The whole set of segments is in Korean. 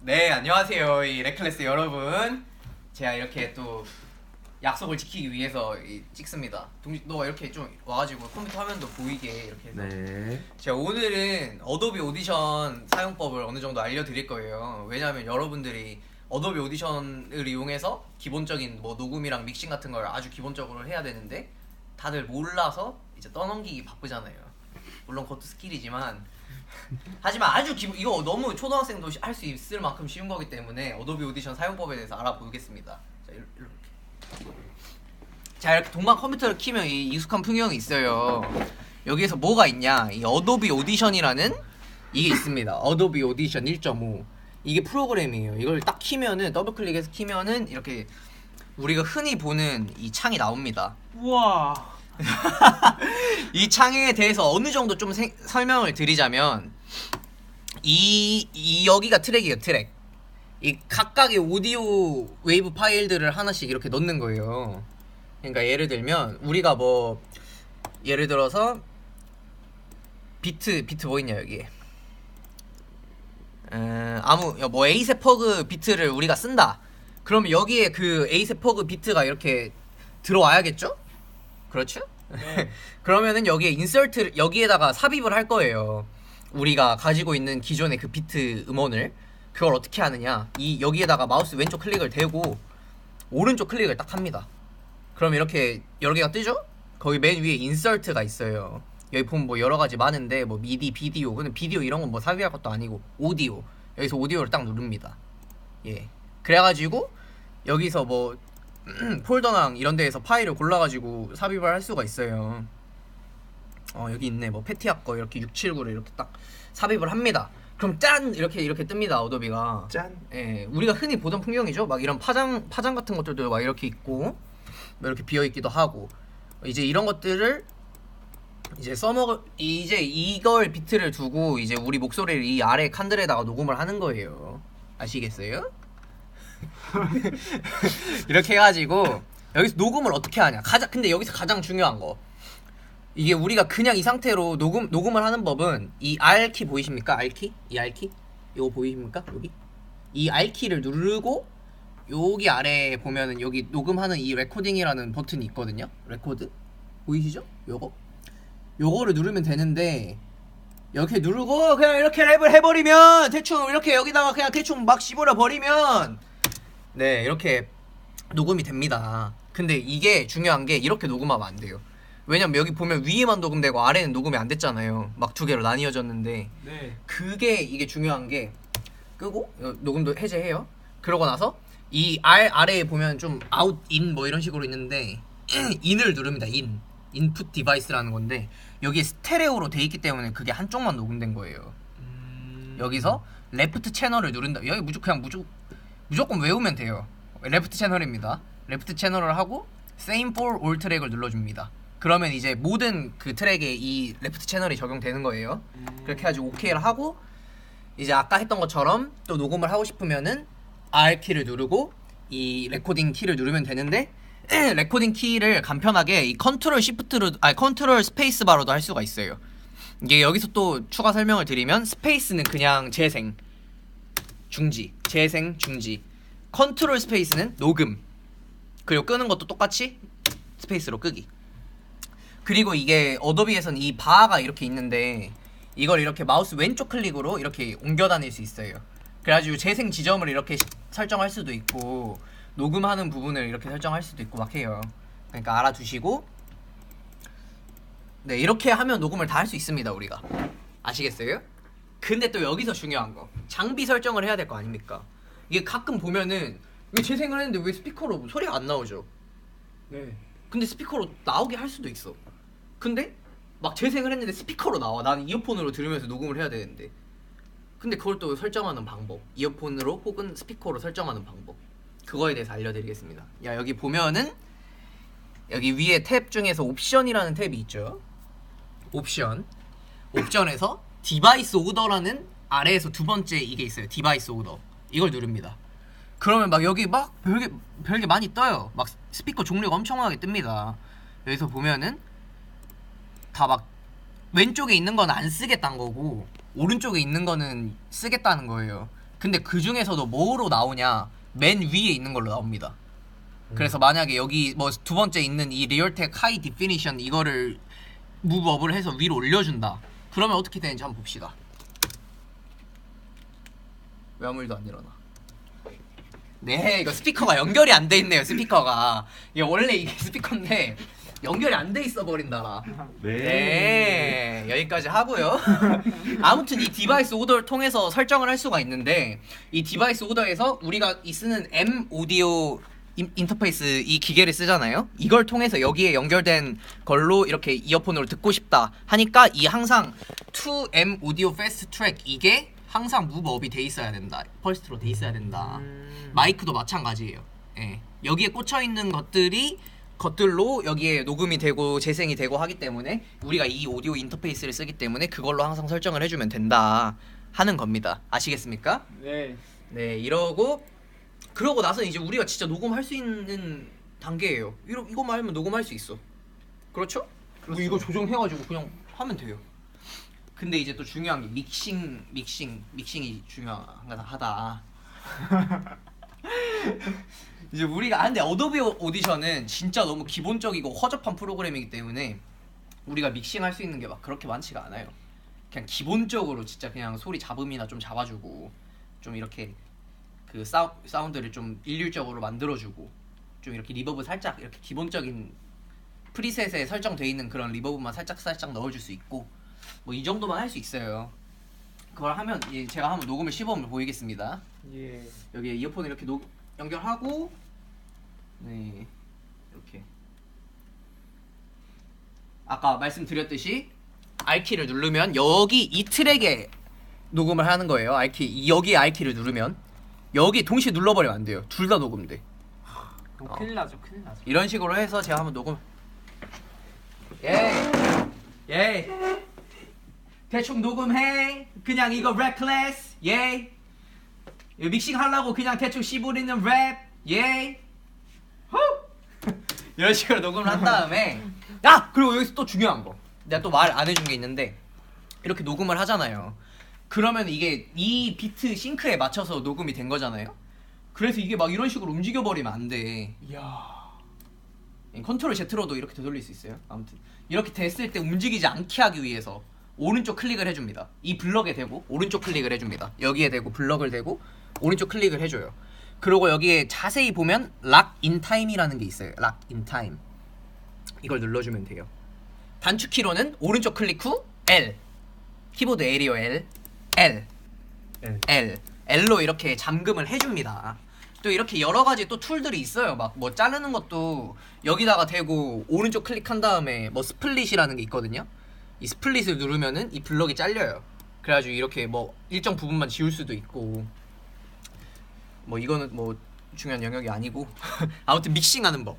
네 안녕하세요 이 레클레스 여러분. 제가 이렇게 또 약속을 지키기 위해서 이 찍습니다. 동시 너 이렇게 좀 와가지고 컴퓨터 화면도 보이게 이렇게 해서. 네. 제가 오늘은 어도비 오디션 사용법을 어느 정도 알려드릴 거예요. 왜냐하면 여러분들이 어도비 오디션을 이용해서 기본적인 뭐 녹음이랑 믹싱 같은 걸 아주 기본적으로 해야 되는데 다들 몰라서 이제 떠넘기기 바쁘잖아요. 물론 그것도 스킬이지만 하지만 아주 기본 이거 너무 초등학생도 할 수 있을 만큼 쉬운 거기 때문에 어도비 오디션 사용법에 대해서 알아보겠습니다. 자 일- 이렇게 자 이렇게 동방 컴퓨터를 키면 이 익숙한 풍경이 있어요. 여기에서 뭐가 있냐? 이 어도비 오디션이라는 이게 있습니다. 어도비 오디션 1.5 이게 프로그램이에요. 이걸 딱 키면은 더블 클릭해서 키면은 이렇게 우리가 흔히 보는 이 창이 나옵니다. 우와. 이 창에 대해서 어느 정도 좀 생- 설명을 드리자면 이, 이 여기가 트랙이에요 트랙. 이 각각의 오디오 웨이브 파일들을 하나씩 이렇게 넣는 거예요. 그러니까 예를 들면 우리가 뭐 예를 들어서 비트 비트 뭐 있냐 여기에. 음, 아무 뭐 에이세 퍼그 비트를 우리가 쓴다. 그러면 여기에 그 에이세 퍼그 비트가 이렇게 들어와야겠죠? 그렇죠? 그러면은 여기에 인서트 여기에다가 삽입을 할 거예요. 우리가 가지고 있는 기존의 그 비트 음원을 그걸 어떻게 하느냐? 이 여기에다가 마우스 왼쪽 클릭을 대고 오른쪽 클릭을 딱 합니다. 그럼 이렇게 여러 개가 뜨죠? 거기 맨 위에 인서트가 있어요. 여기 보면 뭐 여러 가지 많은데 뭐 미디, 비디오, 근데 비디오 이런 건 뭐 삽입할 것도 아니고 오디오 여기서 오디오를 딱 누릅니다. 예. 그래가지고 여기서 뭐 폴더랑 이런 데에서 파일을 골라가지고 삽입을 할 수가 있어요. 어 여기 있네 뭐 패티아 거 이렇게 679를 이렇게 딱 삽입을 합니다. 그럼 짠 이렇게 이렇게 뜹니다 어도비가. 짠. 예, 우리가 흔히 보던 풍경이죠. 막 이런 파장 파장 같은 것들도 막 이렇게 있고 뭐 이렇게 비어 있기도 하고 이제 이런 것들을 이제 써먹을 이제 이걸 비트를 두고 이제 우리 목소리를 이 아래 칸들에다가 녹음을 하는 거예요. 아시겠어요? 이렇게 해가지고 여기서 녹음을 어떻게 하냐? 가장 근데 여기서 가장 중요한 거 이게 우리가 그냥 이 상태로 녹음 녹음을 하는 법은 이 R 키 보이십니까? R 키? 이 R 키? 이거 보이십니까? 여기 이 R 키를 누르고 여기 아래에 보면은 여기 녹음하는 이 레코딩이라는 버튼이 있거든요. 레코드 보이시죠? 요거 요거를 누르면 되는데 이렇게 누르고 그냥 이렇게 랩을 해버리면 대충 이렇게 여기다가 그냥 대충 막 씹어려 버리면 네 이렇게 녹음이 됩니다. 근데 이게 중요한 게 이렇게 녹음하면 안 돼요. 왜냐면 여기 보면 위에만 녹음되고 아래는 녹음이 안 됐잖아요. 막 두 개로 나뉘어졌는데 네. 그게 이게 중요한 게 끄고 어, 녹음도 해제해요. 그러고 나서 이 알 아래에 보면 좀 아웃 인 뭐 이런 식으로 있는데 인을 누릅니다. 인 인풋 디바이스라는 건데 여기에 스테레오로 돼 있기 때문에 그게 한쪽만 녹음된 거예요. 음. 여기서 레프트 채널을 누른다. 여기 무조 그냥 무조, 무조건 외우면 돼요. 레프트 채널입니다. 레프트 채널을 하고 same for all 트랙을 눌러줍니다. 그러면 이제 모든 그 트랙에 이 레프트 채널이 적용되는 거예요. 음. 그렇게 해가지고 오케이를 하고 이제 아까 했던 것처럼 또 녹음을 하고 싶으면은 R 키를 누르고 이 레코딩 키를 누르면 되는데 레코딩 키를 간편하게 이 컨트롤 시프트로 아니 컨트롤 스페이스 바로도 할 수가 있어요. 이게 여기서 또 추가 설명을 드리면 스페이스는 그냥 재생 중지 재생 중지 컨트롤 스페이스는 녹음 그리고 끄는 것도 똑같이 스페이스로 끄기. 그리고 이게 어도비에서는 이 바가 이렇게 있는데 이걸 이렇게 마우스 왼쪽 클릭으로 이렇게 옮겨 다닐 수 있어요. 그래가지고 재생 지점을 이렇게 시- 설정할 수도 있고 녹음하는 부분을 이렇게 설정할 수도 있고 막 해요. 그러니까 알아두시고 네 이렇게 하면 녹음을 다 할 수 있습니다 우리가. 아시겠어요? 근데 또 여기서 중요한 거 장비 설정을 해야 될 거 아닙니까? 이게 가끔 보면은 왜 재생을 했는데 왜 스피커로 소리가 안 나오죠? 네. 근데 스피커로 나오게 할 수도 있어. 근데 막 재생을 했는데 스피커로 나와. 나는 이어폰으로 들으면서 녹음을 해야 되는데. 근데 그걸 또 설정하는 방법. 이어폰으로 혹은 스피커로 설정하는 방법. 그거에 대해서 알려드리겠습니다. 야 여기 보면은 여기 위에 탭 중에서 옵션이라는 탭이 있죠. 옵션. 옵션에서 디바이스 오더라는 아래에서 두 번째 이게 있어요. 디바이스 오더. 이걸 누릅니다. 그러면 막 여기 막 별게 별게 많이 떠요. 막 스피커 종류가 엄청나게 뜹니다. 여기서 보면은 다 막 왼쪽에 있는 건 안 쓰겠다는 거고 오른쪽에 있는 거는 쓰겠다는 거예요. 근데 그 중에서도 뭐로 나오냐? 맨 위에 있는 걸로 나옵니다. 그래서 만약에 여기 뭐 두 번째 있는 이 리얼텍 하이 디피니션 이거를 무브업을 해서 위로 올려준다. 그러면 어떻게 되는지 한번 봅시다. 왜 아무 일도 안 일어나? 네, 이거 스피커가 연결이 안 돼 있네요. 스피커가 이게 원래 이게 스피커인데 연결이 안 돼 있어 버린다라. 네, 여기까지 하고요. 아무튼 이 디바이스 오더를 통해서 설정을 할 수가 있는데 이 디바이스 오더에서 우리가 이 쓰는 M 오디오 인- 인터페이스 이 기계를 쓰잖아요. 이걸 통해서 여기에 연결된 걸로 이렇게 이어폰으로 듣고 싶다 하니까 이 항상 2M 오디오 패스트 트랙 이게 항상 무브업이 돼 있어야 된다. 펄스트로 돼 있어야 된다. 음. 마이크도 마찬가지예요. 예. 여기에 꽂혀 있는 것들이 것들로 여기에 녹음이 되고 재생이 되고 하기 때문에 우리가 이 오디오 인터페이스를 쓰기 때문에 그걸로 항상 설정을 해주면 된다 하는 겁니다. 아시겠습니까? 네. 네, 이러고 그러고 나서 이제 우리가 진짜 녹음할 수 있는 단계예요. 이러 이거만 하면 녹음할 수 있어. 그렇죠? 뭐 이거 조정해가지고 그냥 하면 돼요. 근데 이제 또 중요한 게 믹싱, 믹싱, 믹싱이 중요하다. 이제 우리가 아, 근데 어도비 오디션은 진짜 너무 기본적이고 허접한 프로그램이기 때문에 우리가 믹싱할 수 있는 게 막 그렇게 많지가 않아요. 그냥 기본적으로 진짜 그냥 소리 잡음이나 좀 잡아주고 좀 이렇게 그 사우, 사운드를 좀 일률적으로 만들어주고 좀 이렇게 리버브 살짝 이렇게 기본적인 프리셋에 설정돼 있는 그런 리버브만 살짝 살짝 넣어줄 수 있고 뭐 이 정도만 할 수 있어요. 그걸 하면 이제 제가 한번 녹음을 시범을 보이겠습니다. 예. 여기에 이어폰을 이렇게 녹, 연결하고 네 이렇게 아까 말씀드렸듯이 R키를 누르면 여기 이 트랙에 녹음을 하는 거예요. R키 이- 여기 R키를 누르면 여기 동시에 눌러버리면 안 돼요. 둘 다 녹음돼. 그럼 어. 큰일 나죠. 큰일 나죠. 이런 식으로 해서 제가 한번 녹음. 예, 예. 대충 녹음해. 그냥 이거 랩클래스. 예. 이거 믹싱 하려고 그냥 대충 씹어리는 랩. 예. 후. 이런 식으로 녹음을 한 다음에 아 그리고 여기서 또 중요한 거. 내가 또 말 안 해준 게 있는데 이렇게 녹음을 하잖아요. 그러면 이게 이 비트 싱크에 맞춰서 녹음이 된 거잖아요. 그래서 이게 막 이런 식으로 움직여 버리면 안 돼. 이야. 컨트롤 Z로도 이렇게 되돌릴 수 있어요. 아무튼 이렇게 됐을 때 움직이지 않게 하기 위해서 오른쪽 클릭을 해줍니다. 이 블럭에 대고 오른쪽 클릭을 해줍니다. 여기에 대고 블럭을 대고 오른쪽 클릭을 해줘요. 그리고 여기에 자세히 보면 락 인 타임이라는 게 있어요. 락 인 타임 이걸 눌러주면 돼요. 단축키로는 오른쪽 클릭 후 L 키보드 L이요 L L L. L L로 이렇게 잠금을 해줍니다. 또 이렇게 여러 가지 또 툴들이 있어요. 막 뭐 자르는 것도 여기다가 대고 오른쪽 클릭한 다음에 뭐 스플릿이라는 게 있거든요. 이 스플릿을 누르면은 이 블럭이 잘려요. 그래가지고 이렇게 뭐 일정 부분만 지울 수도 있고 뭐 이거는 뭐 중요한 영역이 아니고 아무튼 믹싱하는 법.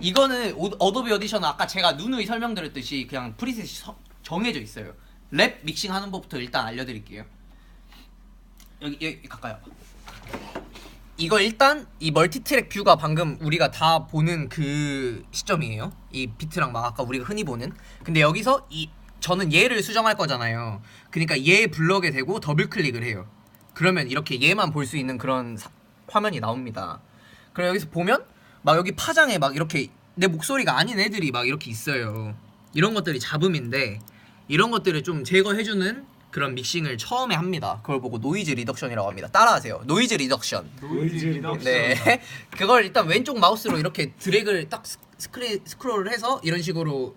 이거는 오- 어도비 오디션은 아까 제가 누누이 설명드렸듯이 그냥 프리셋이 서- 정해져 있어요. 랩 믹싱 하는 법부터 일단 알려드릴게요. 여기, 여기 가까이 와봐. 이거 일단 이 멀티트랙 뷰가 방금 우리가 다 보는 그 시점이에요. 이 비트랑 막 아까 우리가 흔히 보는. 근데 여기서 이 저는 얘를 수정할 거잖아요. 그러니까 얘 블럭에 대고 더블 클릭을 해요. 그러면 이렇게 얘만 볼 수 있는 그런 사- 화면이 나옵니다. 그럼 여기서 보면 막 여기 파장에 막 이렇게 내 목소리가 아닌 애들이 막 이렇게 있어요. 이런 것들이 잡음인데 이런 것들을 좀 제거해주는 그런 믹싱을 처음에 합니다. 그걸 보고 노이즈 리덕션이라고 합니다. 따라하세요. 노이즈 리덕션. 노이즈 리덕션. 네. 그걸 일단 왼쪽 마우스로 이렇게 드래그를 딱 스- 스크리, 스크롤을 해서 이런 식으로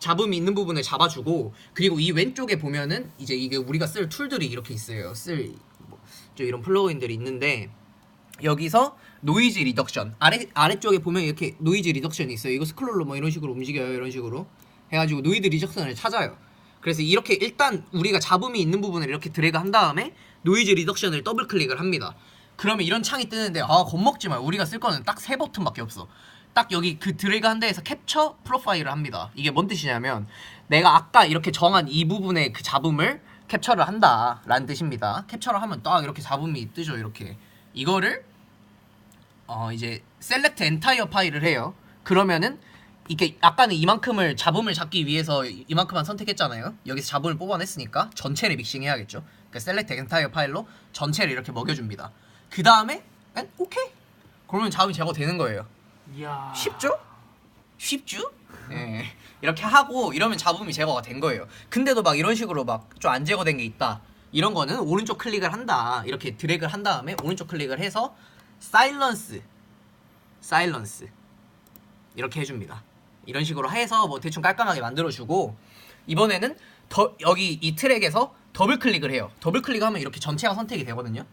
잡음이 있는 부분을 잡아주고 그리고 이 왼쪽에 보면은 이제 이게 우리가 쓸 툴들이 이렇게 있어요. 쓸 뭐, 저 이런 플러그인들이 있는데 여기서 노이즈 리덕션 아래 아래쪽에 보면 이렇게 노이즈 리덕션이 있어요. 이거 스크롤로 뭐 이런 식으로 움직여요. 이런 식으로 해가지고 노이즈 리덕션을 찾아요. 그래서 이렇게 일단 우리가 잡음이 있는 부분을 이렇게 드래그 한 다음에 노이즈 리덕션을 더블 클릭을 합니다. 그러면 이런 창이 뜨는데 아 겁먹지 마요. 우리가 쓸 거는 딱 세 버튼밖에 없어. 딱 여기 그 드래그 한 데에서 캡처 프로파일을 합니다. 이게 뭔 뜻이냐면 내가 아까 이렇게 정한 이 부분의 그 잡음을 캡처를 한다라는 뜻입니다. 캡처를 하면 딱 이렇게 잡음이 뜨죠. 이렇게 이거를 어 이제 셀렉트 엔타이어 파일을 해요. 그러면은 이게 아까는 이만큼을 잡음을 잡기 위해서 이만큼만 선택했잖아요. 여기서 잡음을 뽑아냈으니까 전체를 믹싱 해야겠죠. 그러니까 select entire 파일로 전체를 이렇게 먹여줍니다. 그 다음에 오케이. 그러면 자음이 제거되는 거예요. 이야. 쉽죠? 쉽죠? 예. 이렇게 하고 이러면 잡음이 제거가 된 거예요. 근데도 막 이런 식으로 막 좀 안 제거된 게 있다. 이런 거는 오른쪽 클릭을 한다. 이렇게 드래그를 한 다음에 오른쪽 클릭을 해서 사일런스 사일런스 이렇게 해줍니다. 이런 식으로 해서 뭐 대충 깔끔하게 만들어주고 이번에는 더 여기 이 트랙에서 더블 클릭을 해요. 더블 클릭하면 이렇게 전체가 선택이 되거든요.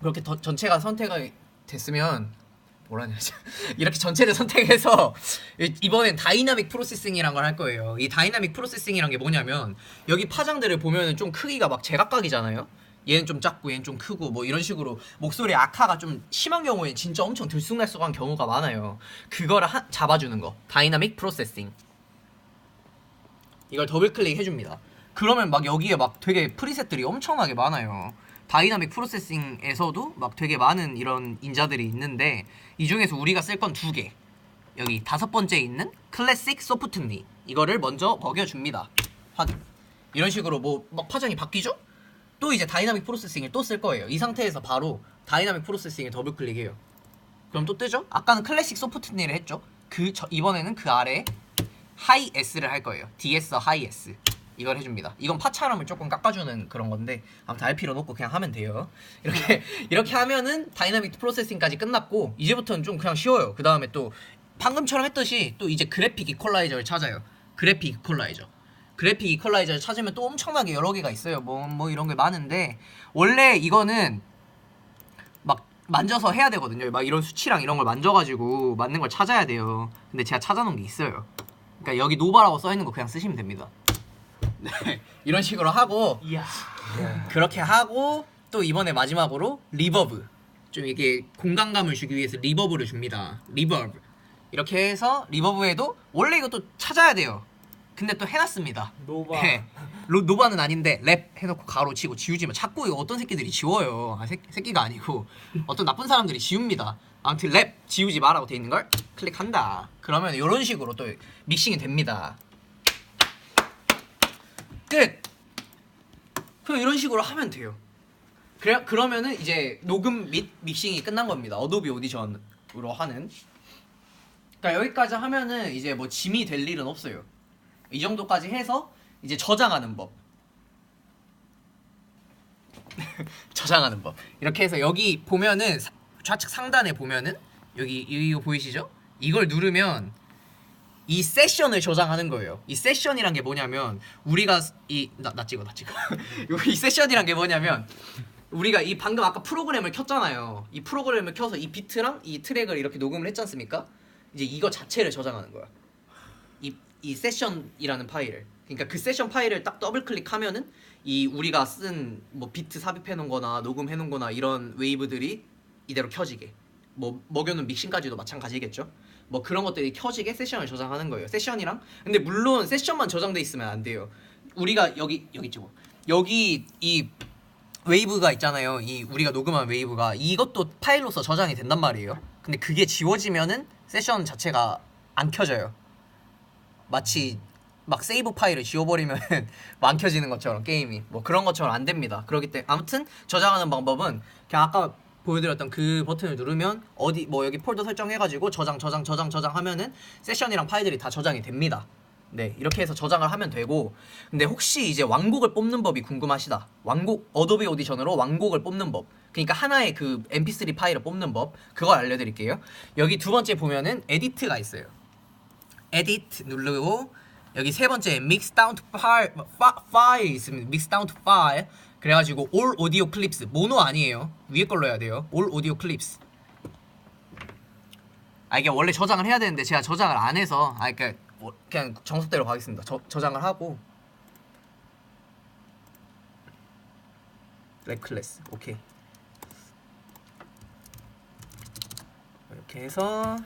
그렇게 더, 전체가 선택이 됐으면 뭐라냐 이렇게 전체를 선택해서 이- 이번엔 다이나믹 프로세싱이란 걸 할 거예요. 이 다이나믹 프로세싱이란 게 뭐냐면 여기 파장들을 보면은 좀 크기가 막 제각각이잖아요. 얘는 좀 작고 얘는 좀 크고 뭐 이런 식으로 목소리 악화가 좀 심한 경우에 진짜 엄청 들쑥날쑥한 경우가 많아요. 그거를 하- 잡아주는 거 다이나믹 프로세싱 이걸 더블 클릭 해줍니다. 그러면 막 여기에 막 되게 프리셋들이 엄청나게 많아요. 다이나믹 프로세싱에서도 막 되게 많은 이런 인자들이 있는데 이 중에서 우리가 쓸 건 두 개. 여기 다섯 번째 있는 클래식 소프트니 이거를 먼저 먹여줍니다. 확인. 이런 식으로 뭐 막 파장이 바뀌죠? 또 이제 다이나믹 프로세싱을 또 쓸 거예요. 이 상태에서 바로 다이나믹 프로세싱에 더블 클릭해요. 그럼 또 뜨죠? 아까는 클래식 소프트니를 했죠. 그 저- 이번에는 그 아래 하이 S를 할 거예요. DS 하이 S. 이걸 해줍니다. 이건 파차람을 조금 깎아주는 그런 건데 아무튼 알 필요는 없고 그냥 하면 돼요. 이렇게 이렇게 하면은 다이나믹 프로세싱까지 끝났고 이제부터는 좀 그냥 쉬워요. 그 다음에 또 방금처럼 했듯이 또 이제 그래픽 이퀄라이저를 찾아요. 그래픽 이퀄라이저. 그래픽 이퀄라이저를 찾으면 또 엄청나게 여러 개가 있어요. 뭐 뭐 이런 게 많은데 원래 이거는 막 만져서 해야 되거든요. 막 이런 수치랑 이런 걸 만져가지고 맞는 걸 찾아야 돼요. 근데 제가 찾아놓은 게 있어요. 그러니까 여기 노바라고 써 있는 거 그냥 쓰시면 됩니다. 네, 이런 식으로 하고 이야. 그렇게 하고 또 이번에 마지막으로 리버브 좀 이게 공간감을 주기 위해서 리버브를 줍니다. 리버브 이렇게 해서 리버브에도 원래 이것도 찾아야 돼요. 근데 또 해놨습니다. 노바. 네. 로, 노바는 아닌데 랩 해놓고 가로 치고 지우지만 자꾸 이거 어떤 새끼들이 지워요. 아, 새, 새끼가 아니고 어떤 나쁜 사람들이 지웁니다. 아무튼 랩 지우지 마라고 돼 있는 걸 클릭한다. 그러면 이런 식으로 또 믹싱이 됩니다. 끝. 그럼 이런 식으로 하면 돼요. 그래 그러면은 이제 녹음 및 믹싱이 끝난 겁니다. 어도비 오디션으로 하는. 그러니까 여기까지 하면은 이제 뭐 짐이 될 일은 없어요. 이 정도까지 해서 이제 저장하는 법. 저장하는 법. 이렇게 해서 여기 보면은 사- 좌측 상단에 보면은 여기 이거 보이시죠? 이걸 누르면 이 세션을 저장하는 거예요. 이 세션이란 게 뭐냐면 우리가 이나 나 찍어 나 찍어. 이 세션이란 게 뭐냐면 우리가 이 방금 아까 프로그램을 켰잖아요. 이 프로그램을 켜서 이 비트랑 이 트랙을 이렇게 녹음을 했지 않습니까? 이제 이거 자체를 저장하는 거야. 이, 이 세션이라는 파일을. 그러니까 그 세션 파일을 딱 더블 클릭하면은 이 우리가 쓴 뭐 비트 삽입해 놓은 거나 녹음해 놓은 거나 이런 웨이브들이 이대로 켜지게. 뭐 먹여놓은 믹싱까지도 마찬가지겠죠? 뭐 그런 것들이 켜지게 세션을 저장하는 거예요. 세션이랑. 근데 물론 세션만 저장돼 있으면 안 돼요. 우리가 여기 여기 찍어 여기 이 웨이브가 있잖아요. 이 우리가 녹음한 웨이브가 이것도 파일로서 저장이 된단 말이에요. 근데 그게 지워지면은 세션 자체가 안 켜져요. 마치 막 세이브 파일을 지워버리면 안 켜지는 것처럼 게임이. 뭐 그런 것처럼 안 됩니다. 그렇기 때문에 아무튼 저장하는 방법은 그냥 아까 보여드렸던 그 버튼을 누르면 어디 뭐 여기 폴더 설정해가지고 저장 저장 저장 저장 하면은 세션이랑 파일들이 다 저장이 됩니다. 네 이렇게 해서 저장을 하면 되고. 근데 혹시 이제 왕곡을 뽑는 법이 궁금하시다. 왕곡 어도비 오디션으로 왕곡을 뽑는 법. 그러니까 하나의 그 mp3 파일을 뽑는 법. 그걸 알려드릴게요. 여기 두 번째 보면은 에디트가 있어요 에디트 누르고 여기 세 번째 mix down to file, 파- file 있습니다. Mix down to file. 그래가지고 all audio clips. 모노 아니에요. 위에 걸로 해야 돼요. All audio clips. 아 이게 원래 저장을 해야 되는데 제가 저장을 안 해서 아 그러니까 뭐 그냥 정석대로 가겠습니다. 저, 저장을 하고. 랩 클래스 오케이. 이렇게 해서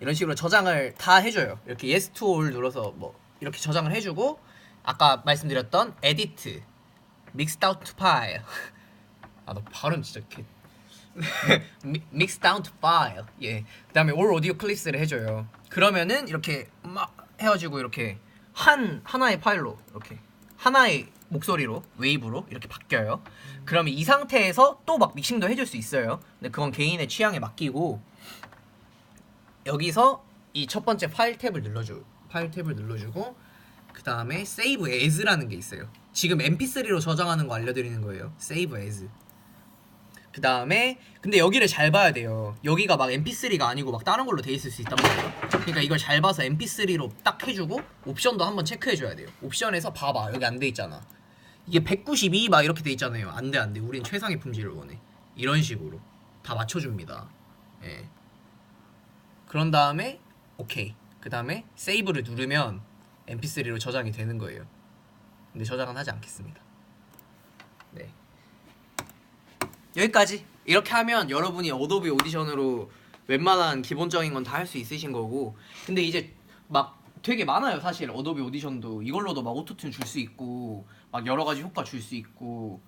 이런 식으로 저장을 다 해줘요. 이렇게 yes to all 눌러서 뭐 이렇게 저장을 해주고 아까 말씀드렸던 edit, mixed out to file 아너 발음 진짜 개 미- mix down to file. 예. 그다음에 all audio clips를 해줘요. 그러면은 이렇게 막 헤어지고 이렇게 한 하나의 파일로 이렇게 하나의 목소리로 웨이브로 이렇게 바뀌어요. 그러면 이 상태에서 또 막 믹싱도 해줄 수 있어요. 근데 그건 개인의 취향에 맡기고 여기서 이 첫 번째 파일 탭을 눌러주 파일 탭을 눌러주고 그 다음에 Save As라는 게 있어요. 지금 MP3로 저장하는 거 알려드리는 거예요. Save As. 그 다음에 근데 여기를 잘 봐야 돼요. 여기가 막 MP3가 아니고 막 다른 걸로 돼 있을 수 있단 말이에요. 그러니까 이걸 잘 봐서 MP3로 딱 해주고 옵션도 한번 체크해줘야 돼요. 옵션에서 봐봐 여기 안 돼 있잖아. 이게 192 막 이렇게 돼 있잖아요. 안 돼, 안 돼. 우린 최상의 품질을 원해. 이런 식으로 다 맞춰줍니다. 예. 그런 다음에 오케이. 그 다음에 세이브를 누르면 MP3로 저장이 되는 거예요. 근데 저장은 하지 않겠습니다. 네. 여기까지. 이렇게 하면 여러분이 어도비 오디션으로 웬만한 기본적인 건 다 할 수 있으신 거고. 근데 이제 막 되게 많아요 사실 어도비 오디션도 이걸로도 막 오토튠 줄 수 있고 막 여러 가지 효과 줄 수 있고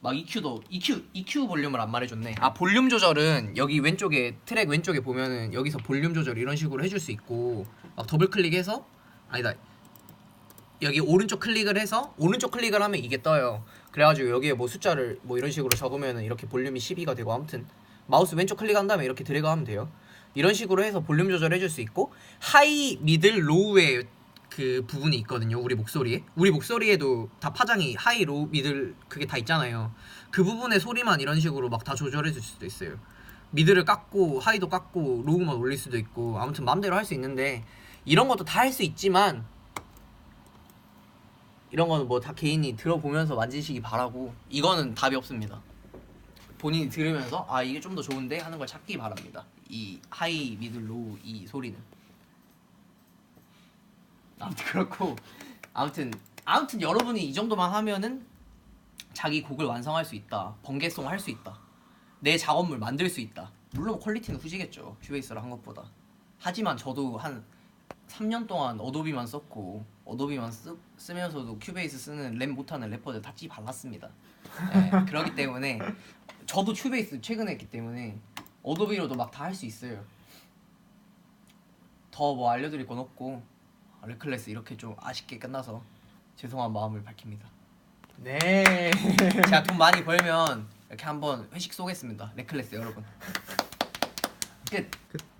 막 EQ도 EQ EQ 볼륨을 안 말해줬네. 아 볼륨 조절은 여기 왼쪽에 트랙 왼쪽에 보면은 여기서 볼륨 조절 이런 식으로 해줄 수 있고 막 더블 클릭해서 아니다 여기 오른쪽 클릭을 해서 오른쪽 클릭을 하면 이게 떠요. 그래가지고 여기에 뭐 숫자를 뭐 이런 식으로 적으면은 이렇게 볼륨이 12가 되고 아무튼 마우스 왼쪽 클릭한 다음에 이렇게 드래그하면 돼요. 이런 식으로 해서 볼륨 조절해줄 수 있고 하이, 미들, 로우의 그 부분이 있거든요. 우리 목소리에 우리 목소리에도 다 파장이 하이, 로우, 미들 그게 다 있잖아요. 그 부분의 소리만 이런 식으로 막 다 조절해 줄 수도 있어요. 미드를 깎고 하이도 깎고 로우만 올릴 수도 있고 아무튼 마음대로 할 수 있는데 이런 것도 다 할 수 있지만 이런 거는 뭐 다 개인이 들어보면서 만지시기 바라고 이거는 답이 없습니다. 본인이 들으면서 아 이게 좀 더 좋은데 하는 걸 찾기 바랍니다. 이 하이, 미들, 로우 이 소리는 아무튼 그렇고 아무튼 아무튼 여러분이 이 정도만 하면은 자기 곡을 완성할 수 있다. 번개송 할 수 있다. 내 작업물 만들 수 있다. 물론 퀄리티는 후지겠죠. 큐베이스를 한 것보다. 하지만 저도 한 3년 동안 어도비만 썼고 어도비만 쓰, 쓰면서도 큐베이스 쓰는 랩 못하는 래퍼들 다 찌 발랐습니다. 예, 그렇기 때문에 저도 큐베이스 최근에 했기 때문에 어도비로도 막 다 할 수 있어요. 더 뭐 알려드릴 건 없고 레클래스 이렇게 좀 아쉽게 끝나서 죄송한 마음을 밝힙니다. 네. 제가 돈 많이 벌면 이렇게 한번 회식 쏘겠습니다. 레클래스 여러분. 끝. 끝.